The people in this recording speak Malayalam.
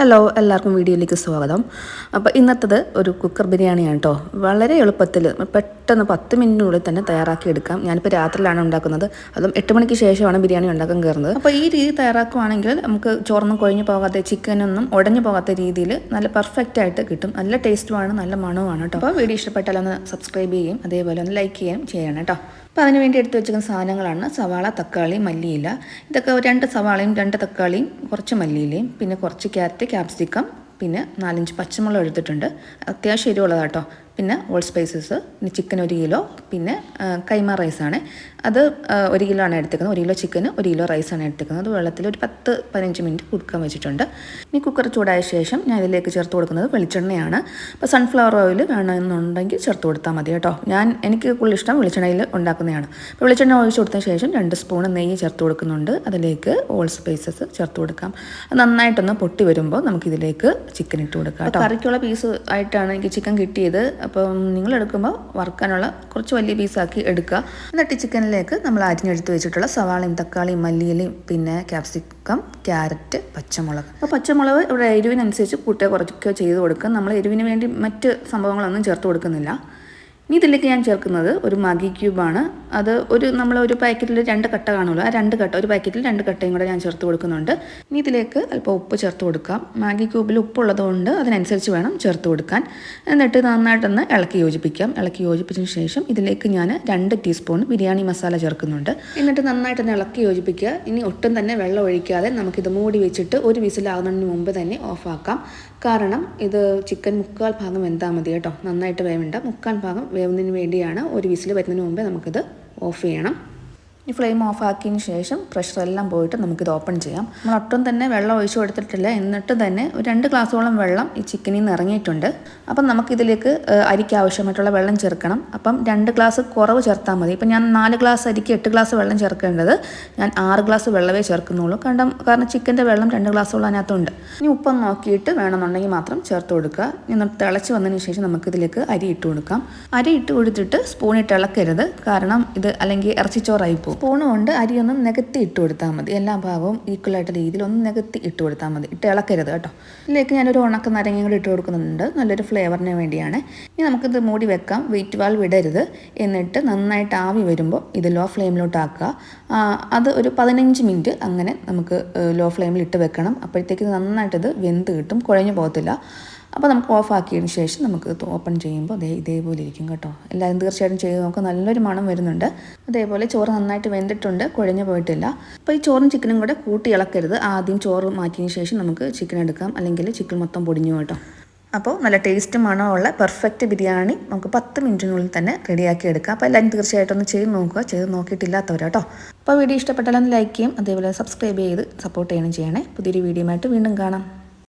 ഹലോ എല്ലാവർക്കും വീഡിയോയിലേക്ക് സ്വാഗതം. അപ്പോൾ ഇന്നത്തത് ഒരു കുക്കർ ബിരിയാണിയാണ് കേട്ടോ. വളരെ എളുപ്പത്തിൽ പെട്ടെന്ന് പത്ത് മിനിറ്റിനുള്ളിൽ തന്നെ തയ്യാറാക്കി എടുക്കാം. ഞാനിപ്പോൾ രാത്രിയിലാണ് ഉണ്ടാക്കുന്നത്. അതും എട്ട് മണിക്ക് ശേഷമാണ് ബിരിയാണി ഉണ്ടാക്കാൻ കയറുന്നത്. അപ്പോൾ ഈ രീതി തയ്യാറാക്കുവാണെങ്കിൽ നമുക്ക് ചോറൊന്നും കൊഴിഞ്ഞു പോകാത്ത ചിക്കനൊന്നും ഉടഞ്ഞു പോകാത്ത രീതിയിൽ നല്ല പെർഫെക്റ്റ് ആയിട്ട് കിട്ടും. നല്ല ടേസ്റ്റുമാണ് നല്ല മണവുമാണ് കേട്ടോ അപ്പോൾ വീഡിയോ ഇഷ്ടപ്പെട്ടാൽ ഒന്ന് സബ്സ്ക്രൈബ് ചെയ്യും അതേപോലെ ഒന്ന് ലൈക്ക് ചെയ്യുകയും ചെയ്യണം കേട്ടോ അപ്പോൾ അതിന് വേണ്ടി എടുത്ത് വെച്ചിരിക്കുന്ന സാധനങ്ങളാണ് സവാള തക്കാളി മല്ലിയില. ഇതൊക്കെ രണ്ട് സവാളയും രണ്ട് തക്കാളിയും കുറച്ച് മല്ലിയിലയും പിന്നെ കുറച്ച് ക്യാരറ്റ് ക്യാപ്സിക്കം പിന്നെ നാലഞ്ച് പച്ചമുളക് എടുത്തിട്ടുണ്ട്. അത്യാവശ്യം എരിവുള്ളതാട്ടോ പിന്നെ ഓൾ സ്പൈസസ് പിന്നെ ചിക്കൻ ഒരു കിലോ പിന്നെ കൈമ റൈസാണ് അത് ഒരു കിലോ ആണ് എടുത്തേക്കുന്നത് ഒരു കിലോ ചിക്കന് ഒരു കിലോ റൈസാണ് എടുത്തേക്കുന്നത് അത് വെള്ളത്തിൽ ഒരു പത്ത് പതിനഞ്ച് മിനിറ്റ് കുടുക്കാൻ വെച്ചിട്ടുണ്ട്. ഇനി കുക്കർ ചൂടായ ശേഷം ഞാൻ ഇതിലേക്ക് ചേർത്ത് കൊടുക്കുന്നത് വെളിച്ചെണ്ണയാണ്. അപ്പോൾ സൺഫ്ലവർ ഓയിൽ വേണമെന്നുണ്ടെങ്കിൽ ചേർത്ത് കൊടുത്താൽ മതി കേട്ടോ. ഞാൻ എനിക്ക് കൂടുതൽ ഇഷ്ടം വെളിച്ചെണ്ണയിൽ ഉണ്ടാക്കുന്നതാണ്. അപ്പോൾ വെളിച്ചെണ്ണ ഒഴിച്ച് കൊടുത്ത ശേഷം രണ്ട് സ്പൂൺ നെയ്യ് ചേർത്ത് കൊടുക്കുന്നുണ്ട്. അതിലേക്ക് ഓൾ സ്പൈസസ് ചേർത്ത് കൊടുക്കാം. അത് നന്നായിട്ടൊന്ന് പൊട്ടി വരുമ്പോൾ നമുക്കിതിലേക്ക് ചിക്കൻ ഇട്ട് കൊടുക്കാം കറിക്കുള്ള പീസ് ആയിട്ടാണ് എനിക്ക് ചിക്കൻ കിട്ടിയത്. അപ്പം നിങ്ങൾ എടുക്കുമ്പോൾ വറുക്കാനുള്ള കുറച്ച് വലിയ പീസാക്കി എടുക്കുക. എന്നിട്ട് ചിക്കനിലേക്ക് നമ്മൾ അരിഞ്ഞെടുത്ത് വെച്ചിട്ടുള്ള സവാളയും തക്കാളിയും മല്ലിയിലയും പിന്നെ ക്യാപ്സിക്കം ക്യാരറ്റ് പച്ചമുളക്. അപ്പോൾ പച്ചമുളക് ഇവിടെ എരിവിനനുസരിച്ച് കൂട്ടുക കുറയ്ക്കുകയോ ചെയ്ത് കൊടുക്കുക. നമ്മൾ എരിവിന് വേണ്ടി മറ്റ് സംഭവങ്ങളൊന്നും ചേർത്ത് കൊടുക്കുന്നില്ല. ഇനി ഇതിലേക്ക് ഞാൻ ചേർക്കുന്നത് ഒരു മാഗി ക്യൂബാണ്. അത് ഒരു നമ്മൾ ഒരു പാക്കറ്റിൽ രണ്ട് കട്ട കാണുമല്ലോ ആ രണ്ട് കട്ട ഒരു പാക്കറ്റിൽ രണ്ട് കട്ടയും കൂടെ ഞാൻ ചേർത്ത് കൊടുക്കുന്നുണ്ട്. ഇനി ഇതിലേക്ക് അല്പം ഉപ്പ് ചേർത്ത് കൊടുക്കാം. മാഗി ക്യൂബിൽ ഉപ്പുള്ളതുകൊണ്ട് അതിനനുസരിച്ച് വേണം ചേർത്ത് കൊടുക്കാൻ. എന്നിട്ട് നന്നായിട്ടൊന്ന് ഇളക്കി യോജിപ്പിക്കാം. ഇളക്കി യോജിപ്പിച്ചതിന് ശേഷം ഇതിലേക്ക് ഞാൻ രണ്ട് ടീസ്പൂൺ ബിരിയാണി മസാല ചേർക്കുന്നുണ്ട്. എന്നിട്ട് നന്നായിട്ടൊന്ന് ഇളക്കി യോജിപ്പിക്കുക. ഇനി ഒട്ടും തന്നെ വെള്ളം ഒഴിക്കാതെ നമുക്കിത് മൂടി വെച്ചിട്ട് ഒരു വിസിലാകുന്നതിന് മുമ്പ് തന്നെ ഓഫാക്കാം. കാരണം ഇത് ചിക്കൻ മുക്കാൽ ഭാഗം വെന്താൽ മതി കേട്ടോ. നന്നായിട്ട് വേവണ്ട. മുക്കാൽ ഭാഗം വേവുന്നതിന് വേണ്ടിയാണ് ഒരു വിസിൽ വരുന്നതിന് മുമ്പേ നമുക്കിത് ഓഫ് ചെയ്യണം. ഈ ഫ്ലെയിം ഓഫ് ആക്കിയതിന് ശേഷം പ്രഷറെല്ലാം പോയിട്ട് നമുക്കിത് ഓപ്പൺ ചെയ്യാം. നമ്മൾ ഒട്ടും തന്നെ വെള്ളം ഒഴിച്ചു കൊടുത്തിട്ടില്ല. എന്നിട്ട് തന്നെ ഒരു രണ്ട് ഗ്ലാസ്സോളം വെള്ളം ഈ ചിക്കനിൽ നിന്ന് ഇറങ്ങിയിട്ടുണ്ട്. അപ്പം നമുക്കിതിലേക്ക് അരിക്ക് ആവശ്യമായിട്ടുള്ള വെള്ളം ചേർക്കണം. അപ്പം രണ്ട് ഗ്ലാസ് കുറവ് ചേർത്താൽ മതി. ഇപ്പം ഞാൻ നാല് ഗ്ലാസ് അരിക്ക് എട്ട് ഗ്ലാസ് വെള്ളം ചേർക്കേണ്ടത് ഞാൻ ആറ് ഗ്ലാസ് വെള്ളമേ ചേർക്കുന്നുള്ളൂ. കാരണം കാരണം ചിക്കന്റെ വെള്ളം രണ്ട് ഗ്ലാസ്സോളം അതിനകത്തുണ്ട്. ഇനി ഉപ്പം നോക്കിയിട്ട് വേണമെന്നുണ്ടെങ്കിൽ മാത്രം ചേർത്ത് കൊടുക്കുക. ഇനി തിളച്ച് വന്നതിന് ശേഷം നമുക്കിതിലേക്ക് അരി ഇട്ട് കൊടുക്കാം. അരി ഇട്ട് കൊടുത്തിട്ട് സ്പൂണിട്ട് ഇളക്കരുത്. കാരണം ഇത് അല്ലെങ്കിൽ ഇറച്ചിച്ചോറായി പോകും. സ്പൂൺ കൊണ്ട് അരി ഒന്ന് നികത്തി ഇട്ട് കൊടുത്താൽ മതി. എല്ലാ ഭാഗവും ഈക്വൽ ആയിട്ട് രീതിയിൽ ഒന്ന് നികത്തി ഇട്ട് കൊടുത്താൽ മതി. ഇട്ട് ഇളക്കരുത് കേട്ടോ. ഇതിലേക്ക് ഞാനൊരു ഉണക്ക നാരങ്ങയും കൂടി ഇട്ട് കൊടുക്കുന്നുണ്ട്. നല്ലൊരു ഫ്ലേവറിന് വേണ്ടിയാണ്. ഇനി നമുക്കിത് മൂടി വെക്കാം. വെയിറ്റ് വാൾ വിടരുത്. എന്നിട്ട് നന്നായിട്ട് ആവി വരുമ്പോൾ ഇത് ലോ ഫ്ലെയിമിലോട്ടാക്കുക അത് ഒരു പതിനഞ്ച് മിനിറ്റ് അങ്ങനെ നമുക്ക് ലോ ഫ്ലെയിമിൽ ഇട്ട് വെക്കണം. അപ്പോഴത്തേക്ക് നന്നായിട്ടിത് വെന്ത് കിട്ടും. കുഴഞ്ഞു പോകത്തില്ല. അപ്പോൾ നമുക്ക് ഓഫ് ആക്കിയതിന് ശേഷം നമുക്ക് ഓപ്പൺ ചെയ്യുമ്പോൾ അതേ ഇതേപോലെ ഇരിക്കും കേട്ടോ. എല്ലാവരും തീർച്ചയായിട്ടും ചെയ്ത് നോക്കുക നല്ലൊരു മണം വരുന്നുണ്ട്. അതേപോലെ ചോറ് നന്നായിട്ട് വെന്തിട്ടുണ്ട് കുഴഞ്ഞു പോയിട്ടില്ല. അപ്പോൾ ഈ ചോറും ചിക്കനും കൂടെ കൂട്ടി ഇളക്കരുത്. ആദ്യം ചോറ് മാറ്റിയതിന് ശേഷം നമുക്ക് ചിക്കൻ എടുക്കാം. അല്ലെങ്കിൽ ചിക്കൻ മൊത്തം പൊടിഞ്ഞു കേട്ടോ. അപ്പോൾ നല്ല ടേസ്റ്റ് മണമുള്ള പെർഫെക്റ്റ് ബിരിയാണി നമുക്ക് പത്ത് മിനിറ്റിനുള്ളിൽ തന്നെ റെഡിയാക്കി എടുക്കാം. അപ്പോൾ എല്ലാവരും തീർച്ചയായിട്ടും ഒന്ന് ചെയ്ത് നോക്കുക. ചെയ്ത് നോക്കിയിട്ടില്ലാത്തവർ കേട്ടോ. അപ്പോൾ വീഡിയോ ഇഷ്ടപ്പെട്ടാലൊന്ന് ലൈക്ക് ചെയ്യും. അതേപോലെ സബ്സ്ക്രൈബ് ചെയ്ത് സപ്പോർട്ട് ചെയ്യണം ചെയ്യണേ. പുതിയൊരു വീഡിയോ വീണ്ടും കാണാം.